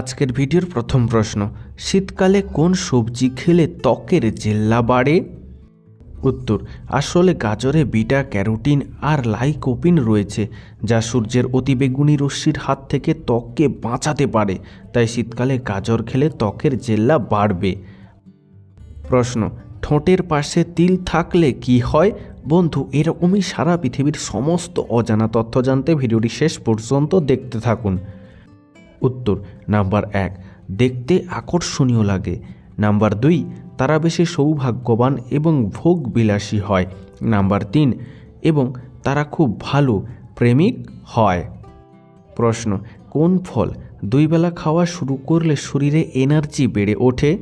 আজকের ভিডিওর প্রথম প্রশ্ন, শীতকালে কোন সবজি খেলে ত্বকের জেল্লা বাড়ে? উত্তর, আসলে গাজরে বিটা, ক্যারোটিন আর লাইকোপিন রয়েছে, যা সূর্যের অতিবেগুনি রশ্মির হাত থেকে ত্বককে বাঁচাতে পারে, তাই শীতকালে গাজর খেলে ত্বকের জেল্লা বাড়বে। প্রশ্ন, ঠোঁটের পাশে তিল থাকলে কি হয়? বন্ধু, এরকমই সারা পৃথিবীর সমস্ত অজানা তথ্য জানতে ভিডিওটি শেষ পর্যন্ত দেখতে থাকুন। নাম্বার এক, দেখতে আকর্ষণীয় লাগে। নাম্বার দুই, তারা বেশি সৌভাগ্যবান এবং ভোগ বিলাসী হয়। নাম্বার তিন, এবং তারা খুব ভালো প্রেমিক হয়। প্রশ্ন, কোন ফল দুই বেলা খাওয়া শুরু করলে শরীরে এনার্জি বেড়ে ওঠে?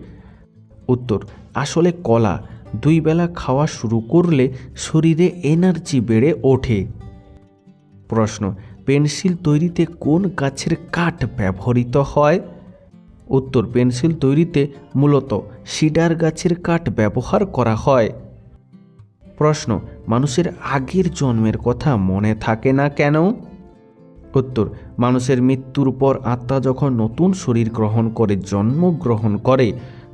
উত্তর, আসলে কলা দুই বেলা খাওয়া শুরু করলে শরীরে এনার্জি বেড়ে ওঠে। প্রশ্ন পেন্সিল তৈরিতে কোন গাছের কাঠ ব্যবহৃত হয়? উত্তর, পেন্সিল তৈরিতে মূলত সিডার গাছের কাঠ ব্যবহার করা হয়। প্রশ্ন, মানুষের আগের জন্মের কথা মনে থাকে না কেন? উত্তর, মানুষের মৃত্যুর পর আত্মা যখন নতুন শরীর গ্রহণ করে জন্মগ্রহণ করে,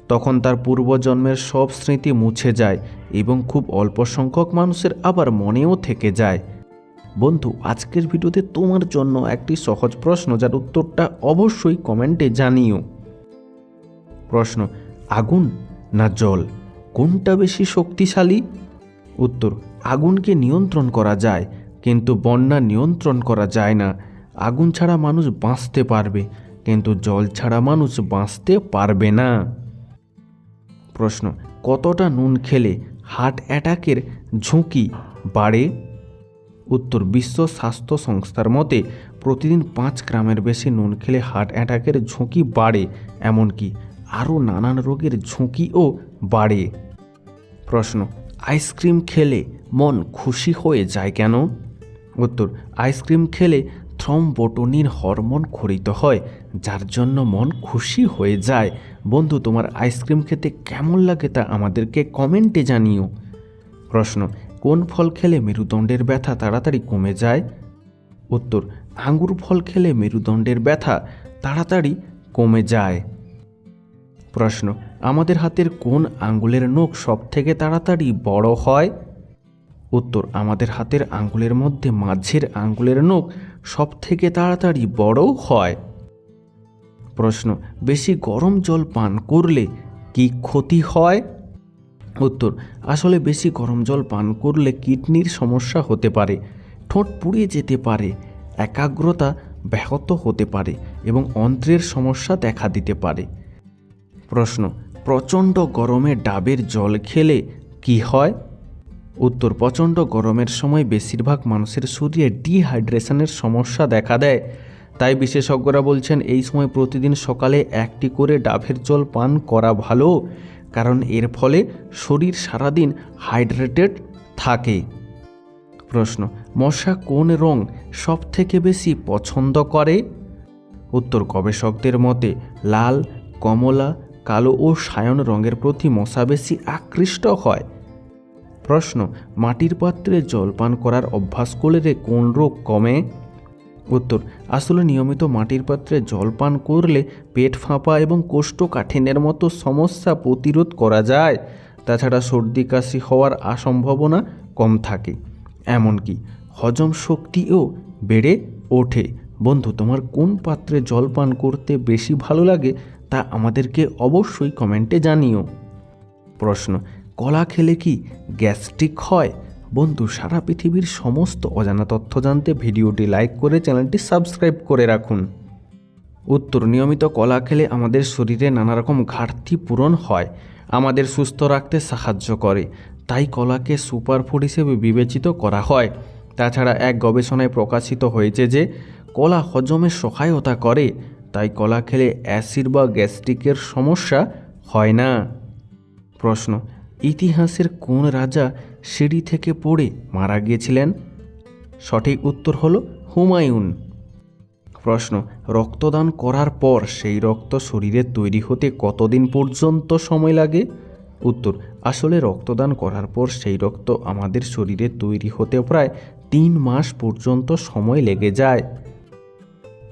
তখন তার পূর্বজন্মের সব স্মৃতি মুছে যায় এবং খুব অল্প সংখ্যক মানুষের আবার মনেও থেকে যায়। বন্ধু, আজকের ভিডিওতে তোমার জন্য একটি সহজ প্রশ্ন যার উত্তরটা অবশ্যই কমেন্টে জানিও। প্রশ্ন, আগুন না জল? কোনটা বেশি শক্তিশালী? উত্তর, আগুনকে নিয়ন্ত্রণ করা যায়, কিন্তু বন্যা নিয়ন্ত্রণ করা যায় না। আগুন ছাড়া মানুষ বাঁচতে পারবে, কিন্তু জল ছাড়া মানুষ বাঁচতে পারবে না। প্রশ্ন, কতটা নুন খেলে হার্ট অ্যাটাকের ঝুঁকি বাড়ে? উত্তর বিশ্ব স্বাস্থ্য সংস্থার মতে, প্রতিদিন পাঁচ গ্রামের বেশি নুন খেলে হার্ট অ্যাটাকের ঝুঁকি বাড়ে, এমনকি আরও নানান রোগের ঝুঁকিও বাড়ে। প্রশ্ন, আইসক্রিম খেলে মন খুশি হয়ে যায় কেন? উত্তর, আইসক্রিম খেলে থ্রম্বোটোনিন হরমোন খরিত হয়, যার জন্য মন খুশি হয়ে যায়। বন্ধু, তোমার আইসক্রিম খেতে কেমন লাগে তা আমাদেরকে কমেন্টে জানিও। প্রশ্ন কোন ফল খেলে মেরুদণ্ডের ব্যথা তাড়াতাড়ি কমে যায়? উত্তর, আঙ্গুর ফল খেলে মেরুদণ্ডের ব্যথা তাড়াতাড়ি কমে যায়। প্রশ্ন, আমাদের হাতের কোন আঙ্গুলের নখ সব থেকে তাড়াতাড়ি বড় হয়? উত্তর, আমাদের হাতের আঙ্গুলের মধ্যে মাঝের আঙ্গুলের নখ সব থেকে তাড়াতাড়ি বড় হয়। প্রশ্ন, বেশি গরম জল পান করলে কি ক্ষতি হয়? উত্তর, আসলে বেশি গরম জল পান করলে কিডনির সমস্যা হতে পারে, ঠোঁট পুড়িয়ে যেতে পারে, একাগ্রতা ব্যাহত হতে পারে এবং অন্ত্রের সমস্যা দেখা দিতে পারে। প্রশ্ন, প্রচণ্ড গরমে ডাবের জল খেলে কি হয়? উত্তর, প্রচণ্ড গরমের সময় বেশিরভাগ মানুষের শরীরে ডিহাইড্রেশনের সমস্যা দেখা দেয়। তাই বিশেষজ্ঞরা বলছেন, এই সময় প্রতিদিন সকালে একটি করে ডাবের জল পান করা ভালো। কারণ এর ফলে শরীর সারাদিন হাইড্রেটেড থাকে। প্রশ্ন, মশা কোন রং সব থেকে বেশি পছন্দ করে? উত্তর, গবেষকদের মতে লাল, কমলা, কালো ও সায়ন রঙের প্রতি মশা বেশি আকৃষ্ট হয়। প্রশ্ন, মাটির পাত্রে জল পান করার অভ্যাস করলে কোন রোগ কমে? উত্তর, আসলে নিয়মিত মাটির পাত্রে জল পান করলে পেট ফাঁপা এবং কোষ্ঠকাঠিন্যের মতো সমস্যা প্রতিরোধ করা যায়। তাছাড়া সর্দি, কাশি হওয়ার আসম্ভাবনা কম থাকে। এমনকি হজম শক্তিও বেড়ে ওঠে। বন্ধু, তোমার কোন পাত্রে জল পান করতে বেশি ভালো লাগে তা আমাদেরকে অবশ্যই কমেন্টে জানিও। প্রশ্ন, কলা খেলে কি গ্যাস্ট্রিক হয়? বন্ধু, সারা পৃথিবীর সমস্ত অজানা তথ্য জানতে ভিডিওটি লাইক করে চ্যানেলটি সাবস্ক্রাইব করে রাখুন। উত্তর, নিয়মিত কলা খেলে আমাদের শরীরে নানা রকম ঘাটতি পূরণ হয়, আমাদের সুস্থ রাখতে সাহায্য করে, তাই কলাকে সুপারফুড হিসেবে বিবেচিত করা হয়। তাছাড়া এক গবেষণায় প্রকাশিত হয়েছে যে, কলা হজমে সহায়তা করে, তাই কলা খেলে অ্যাসিড বা গ্যাস্ট্রিকের সমস্যা হয় না। প্রশ্ন, ইতিহাসের কোন রাজা সিঁড়ি থেকে পড়ে মারা গিয়েছিলেন। সঠিক উত্তর হলো হুমায়ুন। প্রশ্ন, রক্তদান করার পর সেই রক্ত শরীরে তৈরি হতে কতদিন পর্যন্ত সময় লাগে? উত্তর, আসলে রক্তদান করার পর সেই রক্ত আমাদের শরীরে তৈরি হতে প্রায় তিন মাস পর্যন্ত সময় লেগে যায়।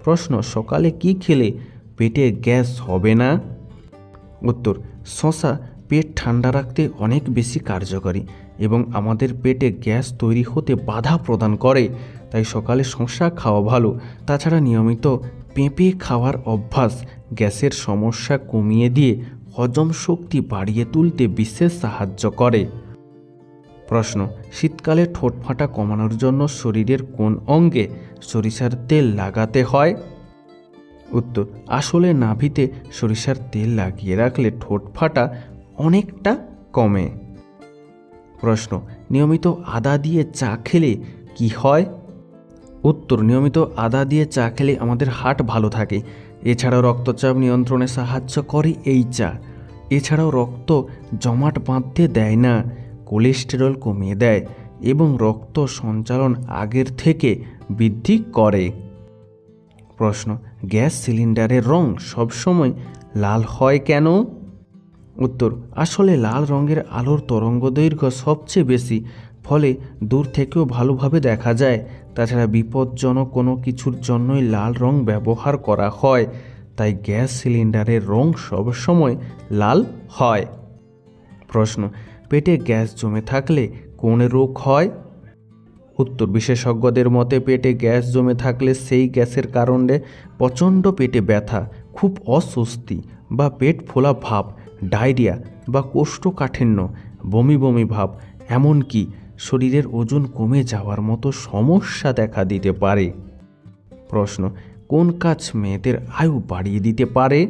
প্রশ্ন, সকালে কি খেলে পেটে গ্যাস হবে না? উত্তর, শশা পেট ঠান্ডা রাখতে অনেক বেশি কার্যকরী এবং আমাদের পেটে গ্যাস তৈরি হতে বাধা প্রদান করে, তাই সকালে শশা খাওয়া ভালো। তাছাড়া নিয়মিত পেঁপে খাওয়ার অভ্যাস গ্যাসের সমস্যা কমিয়ে দিয়ে হজম শক্তি বাড়িয়ে তুলতে বিশেষ সাহায্য করে। প্রশ্ন, শীতকালে ঠোঁট ফাটা কমানোর জন্য শরীরের কোন অঙ্গে সরিষার তেল লাগাতে হয়? উত্তর, আসলে নাভিতে সরিষার তেল লাগিয়ে রাখলে ঠোঁট ফাটা অনেকটা কমে। প্রশ্ন, নিয়মিত আদা দিয়ে চা খেলে কি হয়? উত্তর, নিয়মিত আদা দিয়ে চা খেলে আমাদের হার্ট ভালো থাকে। এছাড়াও রক্তচাপ নিয়ন্ত্রণে সাহায্য করে এই চা। এছাড়াও রক্ত জমাট বাঁধতে দেয় না, কোলেস্টেরল কমিয়ে দেয় এবং রক্ত সঞ্চালন আগের থেকে বৃদ্ধি করে। প্রশ্ন, গ্যাস সিলিন্ডারের রং সবসময় লাল হয় কেন? উত্তর, আসলে লাল রঙের আলোর তরঙ্গ দৈর্ঘ্য সবচেয়ে বেশি, ফলে দূর থেকেও ভালোভাবে দেখা যায়। তাছাড়া বিপজ্জনক কোনো কিছুর জন্যই লাল রং ব্যবহার করা হয়, তাই গ্যাস সিলিন্ডারের রং সবসময় লাল হয়। প্রশ্ন, পেটে গ্যাস জমে থাকলে কোন রোগ হয়? উত্তর, বিশেষজ্ঞদের মতে পেটে গ্যাস জমে থাকলে সেই গ্যাসের কারণে প্রচণ্ড পেটে ব্যথা, খুব অস্বস্তি বা পেট ফোলা ভাব ডায়রিয়া বা কোষ্ঠকাঠিন্য, বমি বমি ভাব, এমনকি শরীরের ওজন কমে যাওয়ার মতো সমস্যা দেখা দিতে পারে। প্রশ্ন, কোন কাজ মেয়েদের আয়ু বাড়িয়ে দিতে পারে?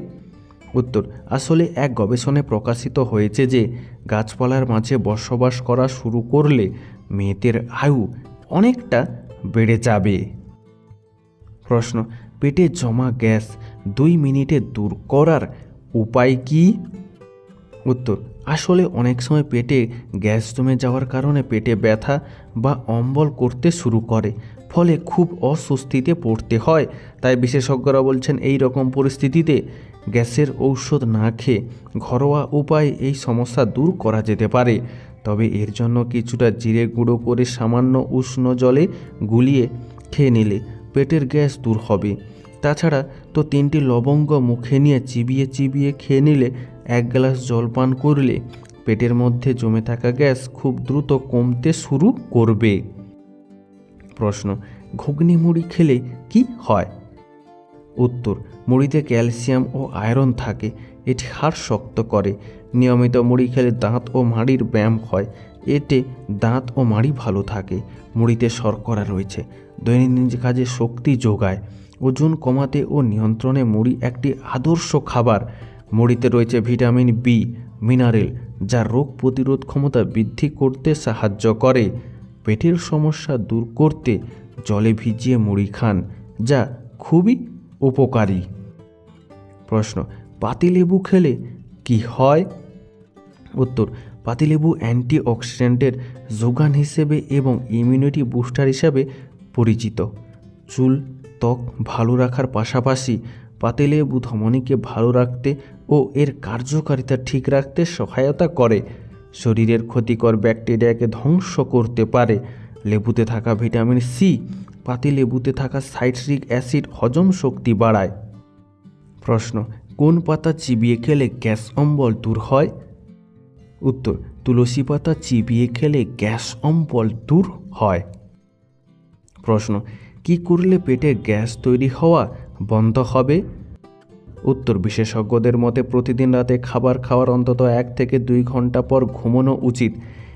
উত্তর, আসলে এক গবেষণায় প্রকাশিত হয়েছে যে গাছপালার মাঝে বসবাস করা শুরু করলে মেয়েদের আয়ু অনেকটা বেড়ে যাবে। প্রশ্ন, পেটে জমা গ্যাস দুই মিনিটে দূর করার উপায় কি? উত্তর, আসলে অনেক সময় পেটে গ্যাস জমে যাওয়ার কারণে পেটে ব্যথা বা অম্বল করতে শুরু করে, ফলে খুব অস্বস্তিতে পড়তে হয়। তাই বিশেষজ্ঞরা বলছেন, এই রকম পরিস্থিতিতে গ্যাসের ঔষধ না খেয়ে ঘরোয়া উপায়ে এই সমস্যা দূর করা যেতে পারে। তবে এর জন্য কিছুটা জিরে গুঁড়ো করে সামান্য উষ্ণ জলে গুলিয়ে খেয়ে নিলে পেটের গ্যাস দূর হবে। তাছাড়া তো তিনটি লবঙ্গ মুখে নিয়ে চিবিয়ে চিবিয়ে খেয়ে নিলে এক গ্লাস জল পান করলে পেটের মধ্যে জমে থাকা গ্যাস খুব দ্রুত কমতে শুরু করবে। প্রশ্ন, ঘুগনি মুড়ি খেলে কি হয়? উত্তর, মুড়িতে ক্যালসিয়াম ও আয়রন থাকে, এটি হাড় শক্ত করে। নিয়মিত মুড়ি খেলে দাঁত ও মাড়ির ব্যায়াম হয়, এতে দাঁত ও মাড়ি ভালো থাকে। মুড়িতে শর্করা রয়েছে, দৈনন্দিন কাজে শক্তি যোগায়। ওজন কমাতে ও নিয়ন্ত্রণে মুড়ি একটি আদর্শ খাবার। মুড়িতে রয়েছে ভিটামিন বি, মিনারেল, যা রোগ প্রতিরোধ ক্ষমতা বৃদ্ধি করতে সাহায্য করে। পেটের সমস্যা দূর করতে জলে ভিজিয়ে মুড়ি খান, যা খুবই উপকারী। প্রশ্ন, পাতিলেবু খেলে কি হয়? উত্তর, পাতিলেবু অ্যান্টি অক্সিডেন্টের যোগান হিসেবে এবং ইমিউনিটি বুস্টার হিসাবে পরিচিত। চুল, ত্বক ভালো রাখার পাশাপাশি পাতিলেবু ধমনীকে ভালো রাখতে ও এর কার্যকারিতা ঠিক রাখতে সহায়তা করে। শরীরের ক্ষতিকর ব্যাকটেরিয়াকে ধ্বংস করতে পারে। লেবুতে থাকা ভিটামিন সি পাতিলেবুতে থাকা সাইট্রিক অ্যাসিড হজম শক্তি বাড়ায়। প্রশ্ন, কোন পাতা চিবিয়ে খেলে গ্যাস অম্বল দূর হয়? উত্তর, তুলসী পাতা চিবিয়ে খেলে গ্যাস অম্বল দূর হয়। প্রশ্ন, কি করলে পেটে গ্যাস তৈরি হওয়া বন্ধ হবে? উত্তর, বিশেষজ্ঞদের মতে প্রতিদিন রাতে খাবার খাওয়ার অন্তত এক থেকে দুই ঘণ্টা পর ঘুমানো উচিত।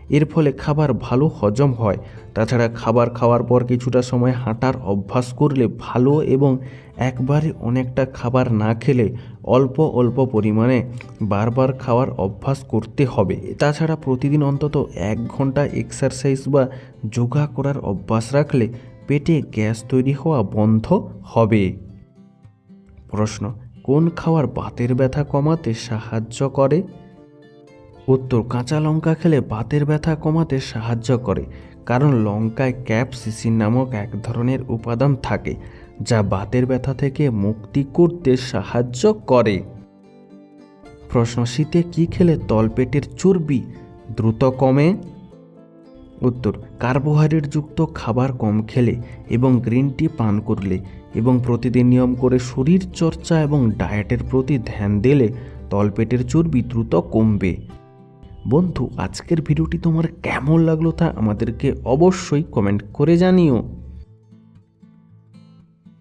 এর ফলে খাবার ভালো হজম হয়। তাছাড়া খাবার খাওয়ার পর কিছুটা সময় হাঁটার অভ্যাস করলে ভালো এবং একবারে অনেকটা খাবার না খেলে অল্প অল্প পরিমাণে বারবার খাওয়ার অভ্যাস করতে হবে। তাছাড়া প্রতিদিন অন্তত এক ঘণ্টা এক্সারসাইজ বা যোগা করার অভ্যাস রাখলে পেটে গ্যাস তৈরি হওয়া বন্ধ হবে। প্রশ্ন, কোন খাওয়ার বাতের ব্যথা কমাতে সাহায্য করে? উত্তর, কাঁচা লঙ্কা খেলে বাতের ব্যথা কমাতে সাহায্য করে, কারণ লঙ্কায় ক্যাপসিসিন নামক এক ধরনের উপাদান থাকে, যা বাতের ব্যথা থেকে মুক্তি করতে সাহায্য করে। প্রশ্ন, শীতে কী খেলে তলপেটের চর্বি দ্রুত কমে? উত্তর কার্বোহাইড্রেটযুক্ত খাবার কম খেলে এবং গ্রিন টি পান করলে এবং প্রতিদিন নিয়ম করে শরীর চর্চা এবং ডায়েটের প্রতি ধ্যান দিলে তলপেটের চর্বি দ্রুত কমবে। বন্ধু, আজকের ভিডিওটি তোমার কেমন লাগল তা আমাদেরকে অবশ্যই কমেন্ট করে জানিও।